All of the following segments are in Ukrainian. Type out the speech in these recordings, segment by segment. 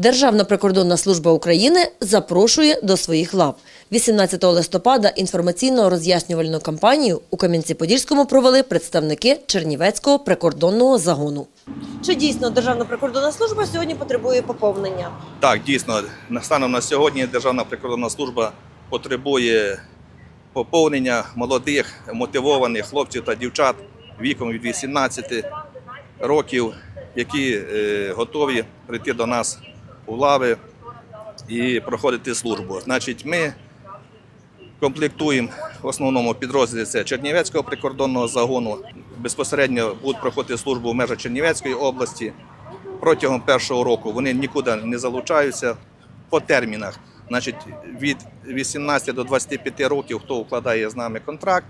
Державна прикордонна служба України запрошує до своїх лав. 18 листопада інформаційно-роз'яснювальну кампанію у Кам'янці-Подільському провели представники Чернівецького прикордонного загону. Чи дійсно Державна прикордонна служба сьогодні потребує поповнення? Так, дійсно, станом на сьогодні Державна прикордонна служба потребує поповнення молодих, мотивованих хлопців та дівчат віком від 18 років, які е, готові прийти до нас у лави і проходити службу. Значить, ми комплектуємо в основному підрозділі це Чернівецького прикордонного загону. Безпосередньо будуть проходити службу в межах Чернівецької області. Протягом першого року вони нікуди не залучаються по термінах. Значить, від 18 до 25 років, хто укладає з нами контракт,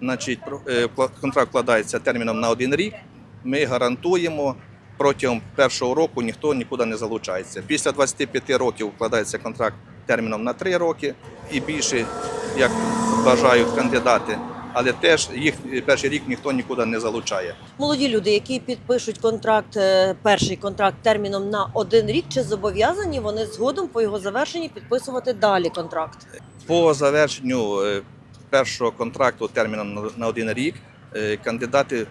значить, е, контракт вкладається терміном на один рік. Ми гарантуємо протягом першого року ніхто нікуди не залучається. Після 25 років вкладається контракт терміном на 3 роки і більше, як бажають кандидати. Але теж їх перший рік ніхто нікуди не залучає. Молоді люди, які підпишуть контракт, е, перший контракт терміном на один рік, чи зобов'язані вони згодом по його завершенні підписувати далі контракт? По завершенню е, першого контракту терміном на- один рік е, кандидати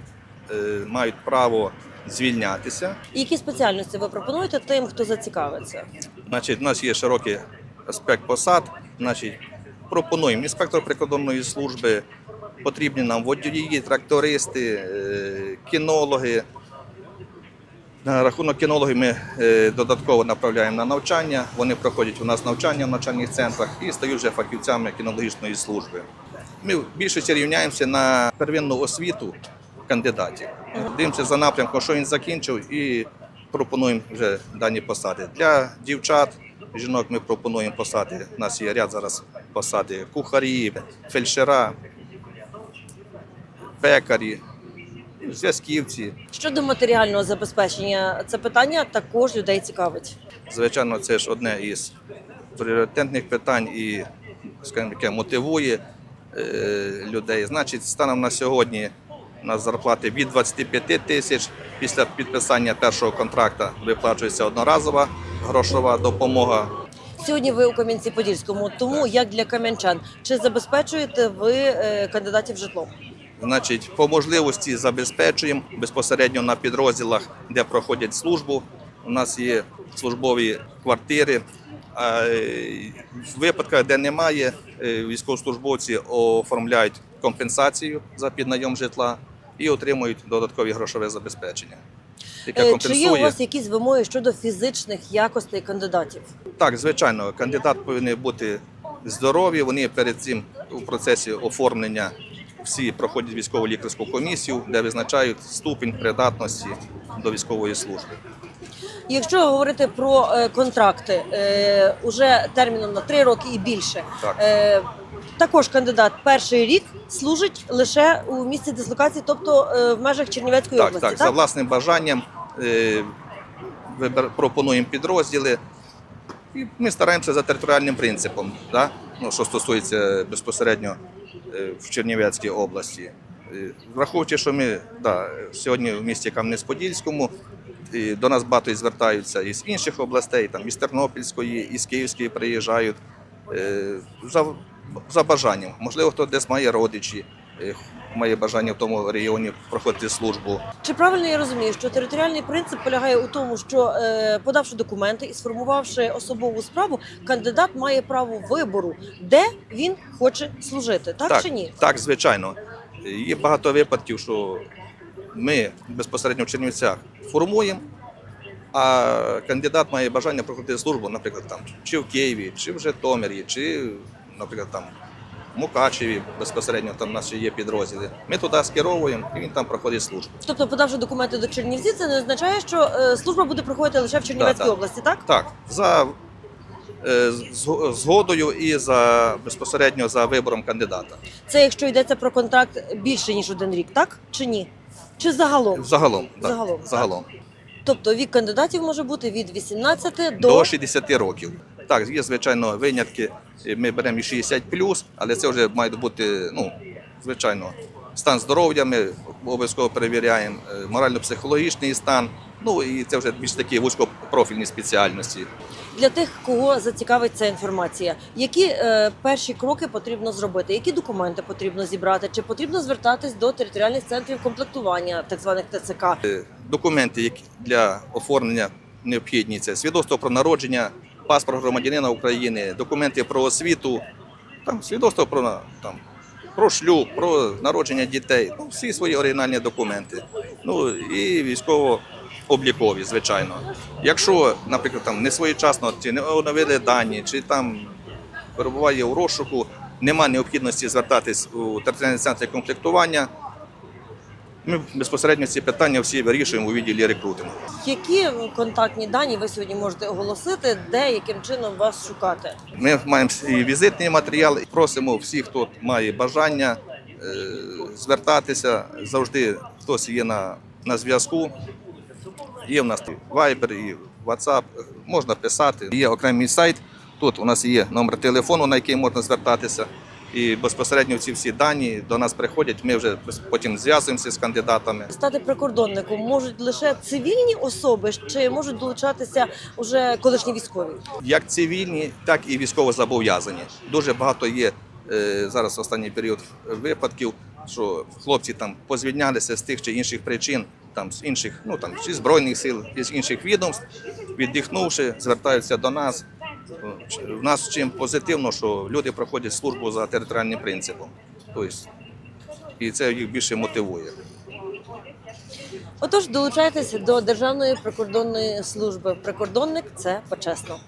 мають право звільнятися. Які спеціальності ви пропонуєте тим, хто зацікавиться? Значить, у нас є широкий аспект посад. Значить, пропонуємо інспектор прикордонної служби, потрібні нам водії, трактористи, е, кінологи. На рахунок кінологів ми е, додатково направляємо на навчання. Вони проходять у нас навчання в навчальних центрах і стають вже фахівцями кінологічної служби. Ми в більшості рівняємося на первинну освіту кандидатів. Дивимося за напрямком, що він закінчив, і пропонуємо вже дані посади. Для дівчат, жінок ми пропонуємо посади. У нас є ряд зараз посади кухарі, фельдшера, пекарі, зв'язківці. Щодо матеріального забезпечення, це питання також людей цікавить. Звичайно, це ж одне із пріоритетних питань і, скажімо, яке мотивує е, людей. Значить, станом на сьогодні у нас зарплати від 25 тисяч. Після підписання першого контракту виплачується одноразова грошова допомога. Сьогодні ви у Кам'янці-Подільському, тому як для кам'янчан, чи забезпечуєте ви е, кандидатів житлом? Значить, по можливості забезпечуємо безпосередньо на підрозділах, де проходять службу. У нас є службові квартири. А е, в випадках, де немає, е, військовослужбовці оформляють компенсацію за піднайом житла і отримують додаткові грошове забезпечення, яке Е, Чи є у вас якісь вимоги щодо фізичних якостей кандидатів? Так, звичайно, кандидат повинен бути здорові. Вони перед цим у процесі оформлення всі проходять військово лікарську комісію, де визначають ступінь придатності до військової служби. Якщо говорити про е, контракти, е, уже терміном на три роки і більше, Так. Також кандидат перший рік служить лише у місці дислокації, тобто е, в межах Чернівецької Так, області. так, за власним бажанням е, пропонуємо підрозділи. І ми стараємося за територіальним принципом, да? ну, що стосується безпосередньо е, в Чернівецькій області. Враховуючи, що ми да, сьогодні в місті Кам'янець-Подільському, і до нас багато і звертаються із інших областей, там, із Тернопільської, із Київської приїжджають за, за бажанням. Можливо, хто десь має родичі, е, має бажання в тому регіоні проходити службу. Чи правильно я розумію, що територіальний принцип полягає у тому, що е, подавши документи і сформувавши особову справу, кандидат має право вибору, де він хоче служити, так, так, чи ні? Так, звичайно. Є багато випадків, що ми безпосередньо в Чернівцях формуємо, а кандидат має бажання проходити службу, наприклад, там, чи в Києві, чи в Житомирі, чи, наприклад, там, в Мукачеві безпосередньо там у нас є підрозділи. Ми туди скеровуємо і він там проходить службу. Тобто, подавши документи до Чернівців, це не означає, що е, служба буде проходити лише в Чернівецькій так. області, так? Так, за е, зго- згодою і за безпосередньо за вибором кандидата. Це якщо йдеться про контракт більше ніж один рік, так чи ні? Чи загалом? Загалом. так, Загалом, так. загалом. Тобто вік кандидатів може бути від 18 до, до 60 років. Так, є звичайно винятки. Ми беремо і 60 але це вже має бути, ну, звичайно, стан здоров'я. Ми обов'язково перевіряємо е, морально-психологічний стан. Ну і це вже більш такі вузькопрофільні спеціальності. Для тих, кого зацікавить ця інформація, які е, перші кроки потрібно зробити? Які документи потрібно зібрати? Чи потрібно звертатись до територіальних центрів комплектування, так званих ТЦК? Документи які для оформлення необхідні це свідоцтво про народження, паспорт громадянина України, документи про освіту, там свідоцтво про там. Про шлюб, про народження дітей, ну, всі свої оригінальні документи. Ну і військово-облікові, звичайно. Якщо, наприклад, там не своєчасно чи не оновили дані, чи там перебуває у розшуку, нема необхідності звертатись у територіальні центри комплектування. Ми безпосередньо ці питання всі вирішуємо у відділі рекрутингу. Які контактні дані ви сьогодні можете оголосити, де яким чином вас шукати? Ми маємо і візитний матеріал. Просимо всіх, хто має бажання е, звертатися. Завжди хтось є на, на зв'язку. Є в нас і Viber, і WhatsApp, можна писати. Є окремий сайт. Тут у нас є номер телефону, на який можна звертатися. І безпосередньо ці всі дані до нас приходять. Ми вже потім зв'язуємося з кандидатами. Стати прикордонником можуть лише цивільні особи, чи можуть долучатися уже колишні військові? як цивільні, так і військовозобов'язані. Дуже багато є е, зараз останній період випадків, що хлопці там позвільнялися з тих чи інших причин, там з інших, ну там чи збройних сил, з інших відомств, віддихнувши, звертаються до нас. У нас чим позитивно, що люди проходять службу за територіальним принципом. Тобто, і це їх більше мотивує. Отож, долучайтеся до Державної прикордонної служби. Прикордонник це почесно.